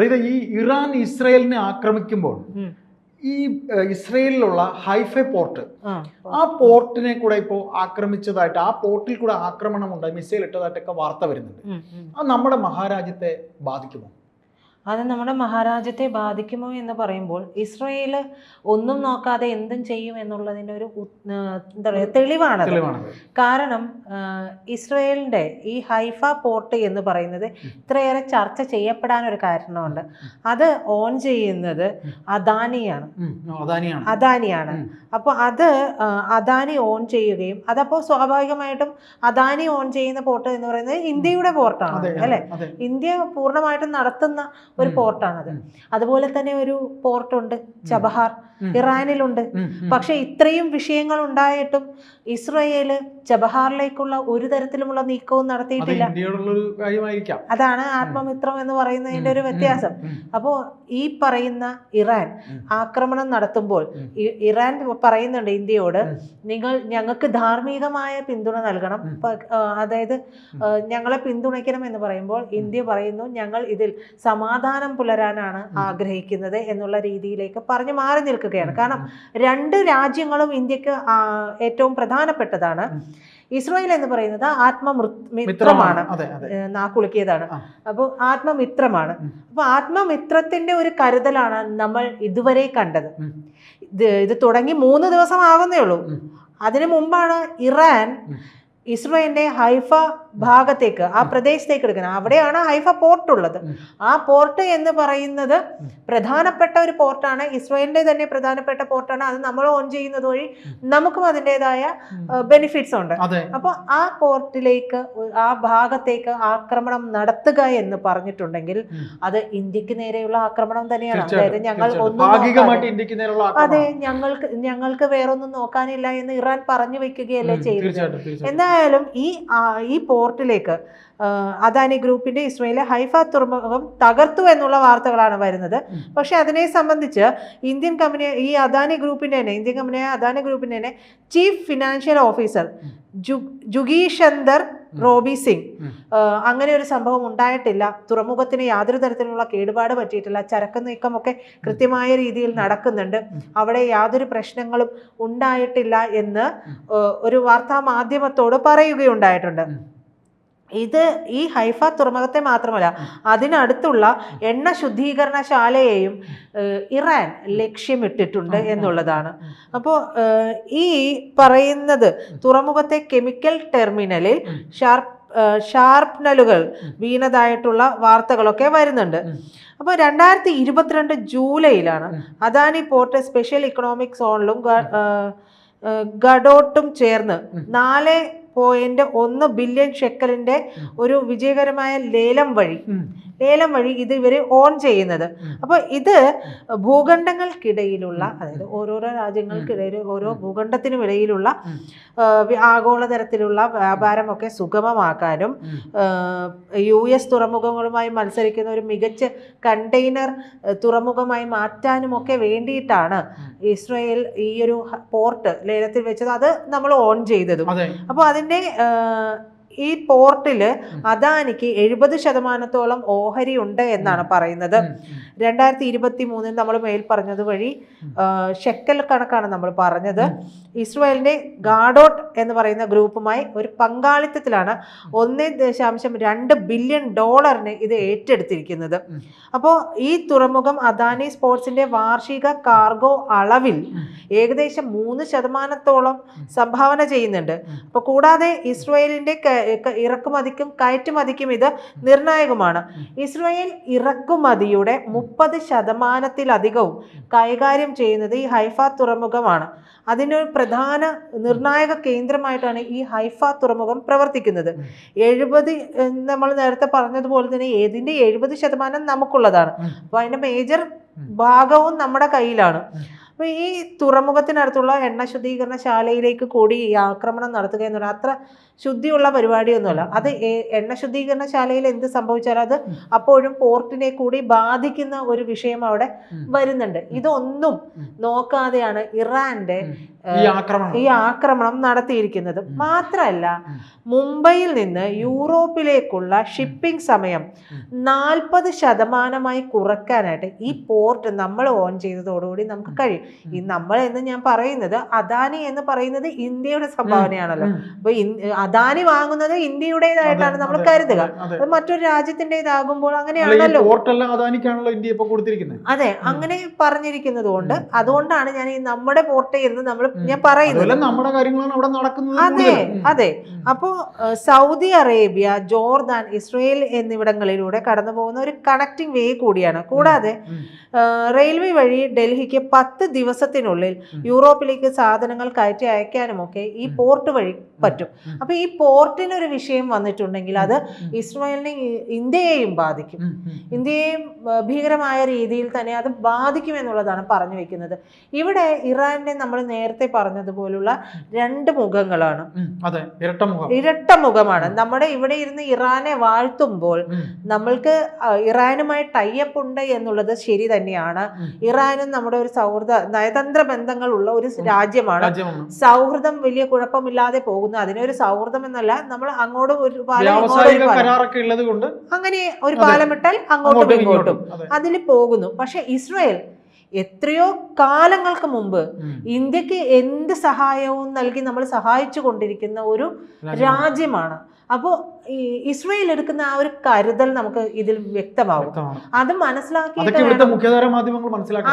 പ്രീത ഈ ഇറാൻ ഇസ്രയേലിനെ ആക്രമിക്കുമ്പോൾ ഈ ഇസ്രയേലിലുള്ള ഹൈഫെ പോർട്ട് ആ. പോർട്ടിനെ കൂടെ ഇപ്പോൾ ആക്രമിച്ചതായിട്ട് ആ പോർട്ടിൽ കൂടെ ആക്രമണം ഉണ്ടായി മിസൈൽ ഇട്ടതായിട്ടൊക്കെ വാർത്ത വരുന്നുണ്ട്. അത് നമ്മുടെ മഹാരാജ്യത്തെ ബാധിക്കുമോ അത് നമ്മുടെ മഹാരാജ്യത്തെ ബാധിക്കുമോ എന്ന് പറയുമ്പോൾ ഇസ്രയേൽ ഒന്നും നോക്കാതെ എന്തും ചെയ്യും എന്നുള്ളതിന്റെ ഒരു എന്താ പറയുക തെളിവാണത്. തെളിവാണത്. കാരണം ഇസ്രയേലിന്റെ ഈ ഹൈഫ പോർട്ട് എന്ന് പറയുന്നത് ഇത്രയേറെ ചർച്ച ചെയ്യപ്പെടാൻ ഒരു കാരണമുണ്ട്. അത് ഓൺ ചെയ്യുന്നത് അദാനിയാണ്. അദാനിയാണ്. അപ്പോൾ അത് അദാനി ഓൺ ചെയ്യുകയും അതപ്പോൾ സ്വാഭാവികമായിട്ടും അദാനി ഓൺ ചെയ്യുന്ന പോർട്ട് എന്ന് പറയുന്നത് ഇന്ത്യയുടെ പോർട്ടാണ് അല്ലേ? ഇന്ത്യ പൂർണമായിട്ടും നടത്തുന്ന ഒരു. പോർട്ടാണത്. അതുപോലെ തന്നെ ഒരു പോർട്ടുണ്ട് ചബഹാർ. ഇറാനിലുണ്ട്. പക്ഷെ ഇത്രയും വിഷയങ്ങൾ ഉണ്ടായിട്ടും ഇസ്രയേൽ ചബഹാറിലേക്കുള്ള ഒരു തരത്തിലുമുള്ള നീക്കവും നടത്തിയിട്ടില്ല. അതാണ് ആത്മമിത്രം എന്ന് പറയുന്നതിന്റെ ഒരു വ്യത്യാസം. അപ്പോ അപ്പോൾ ഈ പറയുന്ന ഇറാൻ ആക്രമണം നടത്തുമ്പോൾ ഇറാൻ പറയുന്നുണ്ട് ഇന്ത്യയോട് നിങ്ങൾ ഞങ്ങൾക്ക് ധാർമ്മികമായ പിന്തുണ നൽകണം. അതായത് ഞങ്ങളെ പിന്തുണയ്ക്കണം എന്ന് പറയുമ്പോൾ ഇന്ത്യ പറയുന്നു ഞങ്ങൾ ഇതിൽ സമാധാനം പുലരാനാണ് ആഗ്രഹിക്കുന്നത് എന്നുള്ള രീതിയിലേക്ക് പറഞ്ഞു മാറി നിൽക്കുകയാണ്. കാരണം രണ്ട് രാജ്യങ്ങളും ഇന്ത്യയ്ക്ക് ഏറ്റവും പ്രധാനപ്പെട്ടതാണ്. ഇസ്രായേൽ എന്ന് പറയുന്നത് ആത്മമിത്രമാണ് നാക്കുളുക്കിയതാണ്. അപ്പോൾ ആത്മമിത്രമാണ്. അപ്പോൾ ആത്മമിത്രത്തിന്റെ ഒരു കരുതലാണ് നമ്മൾ ഇതുവരെ കണ്ടത്. ഇത് ഇത് തുടങ്ങി മൂന്ന് ദിവസം ആകുന്നേ ഉള്ളൂ. അതിനു മുമ്പാണ് ഇറാൻ. ഇസ്രയേലിന്റെ ഹൈഫ ഭാഗത്തേക്ക് ആ പ്രദേശത്തേക്ക് എടുക്കുന്നത് അവിടെയാണ് ഹൈഫ പോർട്ട് ഉള്ളത്. ആ പോർട്ട് എന്ന് പറയുന്നത് പ്രധാനപ്പെട്ട ഒരു പോർട്ടാണ് ഇസ്രയേലിന്റെ തന്നെ പ്രധാനപ്പെട്ട പോർട്ടാണ് അത് നമ്മൾ ഓൺ ചെയ്യുന്നത് വഴി നമുക്കും അതിന്റെതായ ബെനിഫിറ്റ്സ് ഉണ്ട്. അപ്പൊ അപ്പോൾ ആ പോർട്ടിലേക്ക് ആ ഭാഗത്തേക്ക് ആക്രമണം നടത്തുക എന്ന് പറഞ്ഞിട്ടുണ്ടെങ്കിൽ അത് ഇന്ത്യയ്ക്ക് നേരെയുള്ള ആക്രമണം തന്നെയാണ്. അതായത് ഞങ്ങൾ. ഒന്നും അതെ ഞങ്ങൾക്ക് ഞങ്ങൾക്ക് വേറൊന്നും നോക്കാനില്ല എന്ന് ഇറാൻ പറഞ്ഞു വെക്കുകയല്ലേ ചെയ്തത്. എന്തായാലും ഈ ഈ ഈ പോർട്ടിലേക്ക് അദാനി ഗ്രൂപ്പിന്റെ ഇസ്രയേലിലെ ഹൈഫ തുറമുഖം തകർത്തു എന്നുള്ള വാർത്തകളാണ് വരുന്നത്. പക്ഷെ അതിനെ സംബന്ധിച്ച് ഇന്ത്യൻ കമ്പനി ഈ അദാനി ഗ്രൂപ്പിന്റെ തന്നെ ഇന്ത്യൻ കമ്പനിയായ അദാനി ഗ്രൂപ്പിന്റെ തന്നെ chief financial officer Jugeshinder Robbie Singh അങ്ങനെ ഒരു സംഭവം ഉണ്ടായിട്ടില്ല. തുറമുഖത്തിന് യാതൊരു തരത്തിലുള്ള കേടുപാട് പറ്റിയിട്ടില്ല. ചരക്ക് നീക്കമൊക്കെ കൃത്യമായ രീതിയിൽ നടക്കുന്നുണ്ട്. അവിടെ യാതൊരു പ്രശ്നങ്ങളും ഉണ്ടായിട്ടില്ല എന്ന് ഒരു വാർത്താ മാധ്യമത്തോട് പറയുകയുണ്ടായിട്ടുണ്ട്. ഇത് ഈ ഹൈഫ തുറമുഖത്തെ മാത്രമല്ല അതിനടുത്തുള്ള എണ്ണ ശുദ്ധീകരണശാലയെയും ഇറാൻ ലക്ഷ്യമിട്ടിട്ടുണ്ട് എന്നുള്ളതാണ്. അപ്പോൾ ഈ പറയുന്നത് തുറമുഖത്തെ കെമിക്കൽ ടെർമിനലിൽ ഷാർപ്പ് ഷാർപ്നലുകൾ വീണതായിട്ടുള്ള വാർത്തകളൊക്കെ വരുന്നുണ്ട്. അപ്പോൾ രണ്ടായിരത്തി ഇരുപത്തിരണ്ട് ജൂലൈയിലാണ് അദാനി പോർട്ട് സ്പെഷ്യൽ ഇക്കണോമിക് സോണിലും ഗഡോട്ടും ചേർന്ന് നാല് പോയിന്റ് ഒന്ന് ബില്യൺ ഷെക്കലിന്റെ ഒരു വിജയകരമായ ലേലം വഴി. ലേലം വഴി ഇത് ഇവർ ഓൺ ചെയ്യുന്നത്. അപ്പോൾ ഇത് ഭൂഖണ്ഡങ്ങൾക്കിടയിലുള്ള അതായത് ഓരോരോ രാജ്യങ്ങൾക്കിടയിൽ ഓരോ ഭൂഖണ്ഡത്തിനും ഇടയിലുള്ള ആഗോളതരത്തിലുള്ള വ്യാപാരമൊക്കെ സുഗമമാക്കാനും. യു എസ് തുറമുഖങ്ങളുമായി മത്സരിക്കുന്ന ഒരു മികച്ച കണ്ടെയ്നർ തുറമുഖമായി മാറ്റാനുമൊക്കെ വേണ്ടിയിട്ടാണ് ഇസ്രയേൽ ഈ ഒരു പോർട്ട് ലേലത്തിൽ വെച്ചത്. അത് നമ്മൾ ഓൺ ചെയ്തതും. അപ്പോൾ അതിന്റെ ഈ പോർട്ടിൽ അദാനിക്ക് എഴുപത് ശതമാനത്തോളം ഓഹരി ഉണ്ട് എന്നാണ് പറയുന്നത്. രണ്ടായിരത്തി ഇരുപത്തി മൂന്നിൽ നമ്മൾ മേൽ പറഞ്ഞത് വഴി ഷെക്കൽ കണക്കാണ് നമ്മൾ പറഞ്ഞത്. ഇസ്രായേലിന്റെ ഗാഡോട്ട് എന്ന് പറയുന്ന ഗ്രൂപ്പുമായി ഒരു പങ്കാളിത്തത്തിലാണ് ഒന്നേ ദശാംശം രണ്ട് ബില്യൺ ഡോളറിന് ഇത് ഏറ്റെടുത്തിരിക്കുന്നത്. അപ്പോൾ ഈ തുറമുഖം അദാനി സ്പോർട്സിന്റെ വാർഷിക കാർഗോ അളവിൽ ഏകദേശം മൂന്ന് ശതമാനത്തോളം സംഭാവന ചെയ്യുന്നുണ്ട്. അപ്പൊ അപ്പോൾ കൂടാതെ ഇസ്രായേലിന്റെ ഇറക്കുമതിക്കും കയറ്റുമതിക്കും ഇത് നിർണായകമാണ്. ഇസ്രായേൽ ഇറക്കുമതിയുടെ മുപ്പത് ശതമാനത്തിലധികവും കൈകാര്യം ചെയ്യുന്നത് ഈ ഹൈഫ തുറമുഖമാണ്. അതിനൊരു പ്രധാന നിർണായക കേന്ദ്രമായിട്ടാണ് ഈ ഹൈഫ തുറമുഖം പ്രവർത്തിക്കുന്നത്. എഴുപത് നമ്മൾ നേരത്തെ പറഞ്ഞതുപോലെ തന്നെ ഏതിന്റെ എഴുപത് ശതമാനം നമുക്കുള്ളതാണ്. അപ്പോൾ അതിന്റെ മേജർ ഭാഗവും നമ്മുടെ കയ്യിലാണ്. അപ്പോൾ ഈ തുറമുഖത്തിനടുത്തുള്ള എണ്ണ ശുദ്ധീകരണ ശാലയിലേക്ക് കൂടി ഈ ആക്രമണം നടത്തുക എന്ന് പറഞ്ഞാൽ അത്ര ശുദ്ധിയുള്ള പരിപാടിയൊന്നുമല്ല. അത് എണ്ണ ശുദ്ധീകരണ ശാലയിൽ എന്ത് സംഭവിച്ചാലും അത് അപ്പോഴും പോർട്ടിനെ കൂടി ബാധിക്കുന്ന ഒരു വിഷയം അവിടെ വരുന്നുണ്ട്. ഇതൊന്നും നോക്കാതെയാണ് ഇറാന്റെ. ഈ ആക്രമണം. നടത്തിയിരിക്കുന്നത്. മാത്രമല്ല മുംബൈയിൽ നിന്ന് യൂറോപ്പിലേക്കുള്ള ഷിപ്പിംഗ് സമയം നാൽപ്പത് ശതമാനമായി കുറക്കാനായിട്ട് ഈ പോർട്ട് നമ്മൾ ഓൺ ചെയ്തതോടുകൂടി നമുക്ക് കഴിയും. ഈ നമ്മൾ എന്ന് ഞാൻ പറയുന്നത് അദാനി എന്ന് പറയുന്നത് ഇന്ത്യയുടെ സംഭാവനയാണല്ലോ. അപ്പൊ അദാനി വാങ്ങുന്നത് ഇന്ത്യയുടേതായിട്ടാണ് നമ്മൾ കരുതുക. അതെ, മറ്റൊരു രാജ്യത്തിന്റെതാകുമ്പോൾ അങ്ങനെയാണല്ലോ. അദാനിക്കാണല്ലോ ഇന്ത്യ ഇപ്പൊ കൊടുത്തിരിക്കുന്നത്. അതെ അങ്ങനെ പറഞ്ഞിരിക്കുന്നത് കൊണ്ട് അതുകൊണ്ടാണ് ഞാൻ ഈ നമ്മുടെ പോർട്ട് എന്ന് നമ്മൾ. ഞാൻ പറയുന്നത്. നമ്മുടെ കാര്യങ്ങളാണ് അവിടെ നടക്കുന്നത് അതെ അതെ. അപ്പോൾ അപ്പോ സൗദി അറേബ്യ ജോർദാൻ ഇസ്രയേൽ എന്നിവിടങ്ങളിലൂടെ കടന്നു പോകുന്ന ഒരു കണക്റ്റിംഗ് വേ കൂടിയാണ്. കൂടാതെ റെയിൽവേ വഴി ഡൽഹിക്ക് പത്ത് ദിവസത്തിനുള്ളിൽ യൂറോപ്പിലേക്ക് സാധനങ്ങൾ കയറ്റി അയക്കാനുമൊക്കെ ഈ പോർട്ട് വഴി പറ്റും. അപ്പോൾ അപ്പൊ ഈ പോർട്ടിനൊരു വിഷയം വന്നിട്ടുണ്ടെങ്കിൽ അത്. ഇസ്രായേലിനെ ഇന്ത്യയെയും ബാധിക്കും. ഇന്ത്യയെയും ഭീകരമായ രീതിയിൽ തന്നെ അത് ബാധിക്കും എന്നുള്ളതാണ് പറഞ്ഞു വെക്കുന്നത്. ഇവിടെ ഇറാനെ നമ്മൾ നേരത്തെ പറഞ്ഞതുപോലുള്ള രണ്ട് മുഖങ്ങളാണ്. അതെ ഇരട്ട മുഖം. ഇരട്ട മുഖമാണ്. നമ്മുടെ ഇവിടെ ഇരുന്ന് ഇറാനെ വാഴ്ത്തുമ്പോൾ നമ്മൾക്ക് ഇറാനുമായി ടൈപ്പ് ഉണ്ട് എന്നുള്ളത് ശരി തന്നെയാണ്. ഇറാനും നമ്മുടെ ഒരു സൗഹൃദ നയതന്ത്ര ബന്ധങ്ങൾ ഉള്ള ഒരു രാജ്യമാണ്. സൗഹൃദം വലിയ കുഴപ്പമില്ലാതെ പോകുന്നു. അതിനൊരു സൗഹൃദം എന്നല്ല നമ്മൾ അങ്ങോട്ടും ഒരു പാലം ഒരു അങ്ങനെ ഒരു. പാലമിട്ടാൽ അങ്ങോട്ടും ഇങ്ങോട്ടും. ഇങ്ങോട്ടും. അതെ. അതിൽ പോകുന്നു. പക്ഷെ ഇസ്രായേൽ എത്രയോ കാലങ്ങൾക്ക് മുമ്പ് ഇന്ത്യയ്ക്ക് എന്ത് സഹായവും നൽകി നമ്മൾ സഹായിച്ചു കൊണ്ടിരിക്കുന്ന ഒരു രാജ്യമാണ്. അപ്പോൾ ഇസ്രയേൽ എടുക്കുന്ന ആ ഒരു കരുതൽ നമുക്ക് ഇതിൽ വ്യക്തമാകും അത് മനസ്സിലാക്കി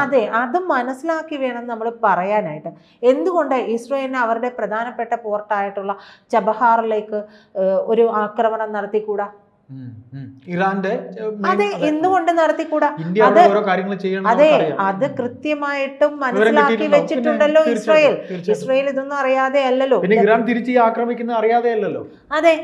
അതെ അത് മനസ്സിലാക്കി വേണം നമ്മൾ പറയാനായിട്ട്. എന്തുകൊണ്ട് ഇസ്രയേലിന് അവരുടെ പ്രധാനപ്പെട്ട പോർട്ടായിട്ടുള്ള ചബഹാറിലേക്ക് ഒരു ആക്രമണം നടത്തിക്കൂടാ. ഇറാന്റെ അതെ അതെ. എന്തുകൊണ്ട് നടത്തിക്കൂടാ? അത് അതെ അത് കൃത്യമായിട്ടും മനസ്സിലാക്കി വെച്ചിട്ടുണ്ടല്ലോ ഇസ്രായേൽ. ഇസ്രായേൽ ഇതൊന്നും അറിയാതെ അല്ലല്ലോ. ഇറാൻ തിരിച്ച് ആക്രമിക്കുന്ന ആക്രമിക്കുന്നത് അറിയാതെ അല്ലല്ലോ അതെ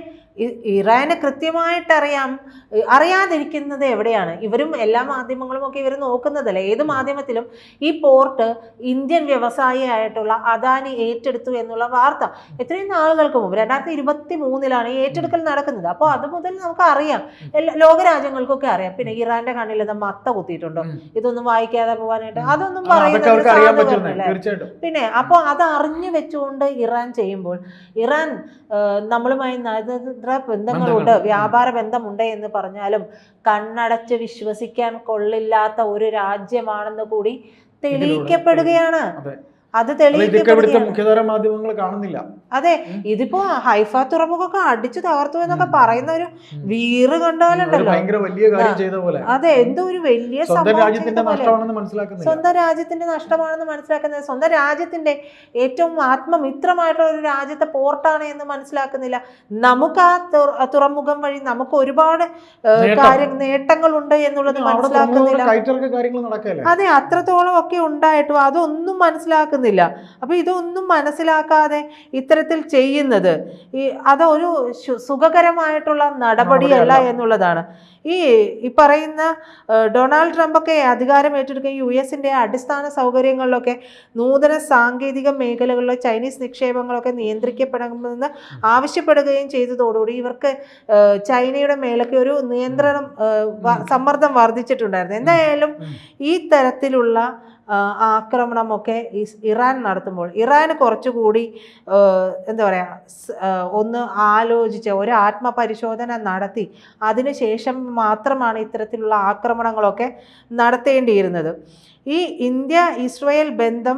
ഇറാന് കൃത്യമായിട്ട് അറിയാം ഇ- അറിയാതിരിക്കുന്നത് എവിടെയാണ്? ഇവരും എല്ലാ മാധ്യമങ്ങളും ഒക്കെ ഇവർ നോക്കുന്നതല്ല? ഏത് മാധ്യമത്തിലും ഈ പോർട്ട് ഇന്ത്യൻ വ്യവസായിയായിട്ടുള്ള അദാനി ഏറ്റെടുത്തു എന്നുള്ള വാർത്ത. എത്രയും നാളുകൾക്ക് മുമ്പ് രണ്ടായിരത്തി ഇരുപത്തി മൂന്നിലാണ് ഈ ഏറ്റെടുക്കൽ നടക്കുന്നത്. അപ്പോൾ അത് മുതൽ നമുക്ക് അറിയാം എല്ലാ ലോകരാജ്യങ്ങൾക്കൊക്കെ അറിയാം. പിന്നെ ഇറാന്റെ കണ്ണിൽ ഇത് മത്ത കുത്തിയിട്ടുണ്ടോ. ഇതൊന്നും വായിക്കാതെ പോകാനായിട്ട് അതൊന്നും പറയുന്നത് പിന്നെ അപ്പോൾ അത് അറിഞ്ഞു വെച്ചുകൊണ്ട് ഇറാൻ ചെയ്യുമ്പോൾ ഇറാൻ നമ്മളുമായി നയതന്ത്ര ബന്ധങ്ങളുണ്ട്. വ്യാപാര ബന്ധമുണ്ട് എന്ന് പറഞ്ഞാലും കണ്ണടച്ച് വിശ്വസിക്കാൻ കൊള്ളില്ലാത്ത ഒരു രാജ്യമാണെന്ന് കൂടി തെളിയിക്കപ്പെടുകയാണ്. അതെ. തെളിയിക്കപ്പെടുകയാണ്. മുഖ്യധാര മാധ്യമങ്ങൾ കാണുന്നില്ല. അതെ ഇതിപ്പോ ഹൈഫ തുറമുഖമൊക്കെ അടിച്ചു തകർത്തു എന്നൊക്കെ പറയുന്ന ഒരു. വീറ് കണ്ടോലുണ്ടല്ലോ. അതെ എന്തോ ഒരു വലിയ സ്വന്തം രാജ്യത്തിന്റെ നഷ്ടമാണെന്ന് മനസ്സിലാക്കുന്നില്ല. സ്വന്തം രാജ്യത്തിന്റെ നഷ്ടമാണെന്ന് മനസ്സിലാക്കുന്നത് സ്വന്തം രാജ്യത്തിന്റെ ഏറ്റവും ആത്മമിത്രമായിട്ടുള്ള ഒരു രാജ്യത്തെ പോർട്ടാണ് എന്ന് മനസ്സിലാക്കുന്നില്ല. നമുക്ക് ആ തുറമുഖം വഴി നമുക്ക് ഒരുപാട് ഏഹ്, നേട്ടം. കാര്യം നേട്ടങ്ങളുണ്ട് എന്നുള്ളത് മനസ്സിലാക്കുന്നില്ല. അതെ അത്രത്തോളം ഒക്കെ ഉണ്ടായിട്ടും അതൊന്നും മനസ്സിലാക്കുന്നില്ല. അപ്പൊ ഇതൊന്നും മനസ്സിലാക്കാതെ ഇത്തരത്തിൽ ചെയ്യുന്നത് ഈ അതൊരു സുഖകരമായിട്ടുള്ള നടപടിയല്ല. എന്നുള്ളതാണ് ഈ ഈ പറയുന്ന ഡൊണാൾഡ് ട്രംപൊക്കെ അധികാരം ഏറ്റെടുക്കുകയും യു എസിന്റെ അടിസ്ഥാന സൗകര്യങ്ങളിലൊക്കെ നൂതന സാങ്കേതിക മേഖലകളിലെ ചൈനീസ് നിക്ഷേപങ്ങളൊക്കെ നിയന്ത്രിക്കപ്പെടണമെന്ന് ആവശ്യപ്പെടുകയും ചെയ്തതോടുകൂടി ഇവർക്ക് ചൈനയുടെ മേലൊക്കെ ഒരു നിയന്ത്രണം സമ്മർദ്ദം വർദ്ധിച്ചിട്ടുണ്ടായിരുന്നു. എന്തായാലും ഈ തരത്തിലുള്ള ആക്രമണമൊക്കെ ഈ ഇറാൻ നടത്തുമ്പോൾ ഇറാന് കുറച്ചുകൂടി എന്താ പറയുക ഒന്ന് ആലോചിച്ച് ഒരു ആത്മപരിശോധന നടത്തി അതിനുശേഷം മാത്രമാണ് ഇത്തരത്തിലുള്ള ആക്രമണങ്ങളൊക്കെ നടത്തേണ്ടിയിരുന്നത്. ഈ ഇന്ത്യ ഇസ്രയേൽ ബന്ധം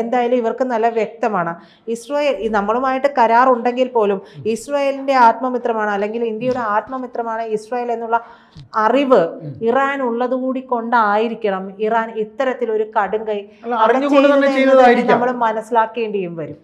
എന്തായാലും ഇവർക്ക് നല്ല വ്യക്തമാണ്. ഇസ്രയേൽ നമ്മളുമായിട്ട് നമ്മളുമായിട്ട് കരാറുണ്ടെങ്കിൽ പോലും ഇസ്രയേലിന്റെ ആത്മമിത്രമാണ് അല്ലെങ്കിൽ ഇന്ത്യയുടെ ആത്മമിത്രമാണ് ഇസ്രയേൽ എന്നുള്ള അറിവ്. ഇറാൻ ഉള്ളതുകൂടി കൊണ്ടായിരിക്കണം ഇറാൻ ഇത്തരത്തിലൊരു കടുങ്കൈ നമ്മൾ മനസ്സിലാക്കേണ്ടിയും വരും.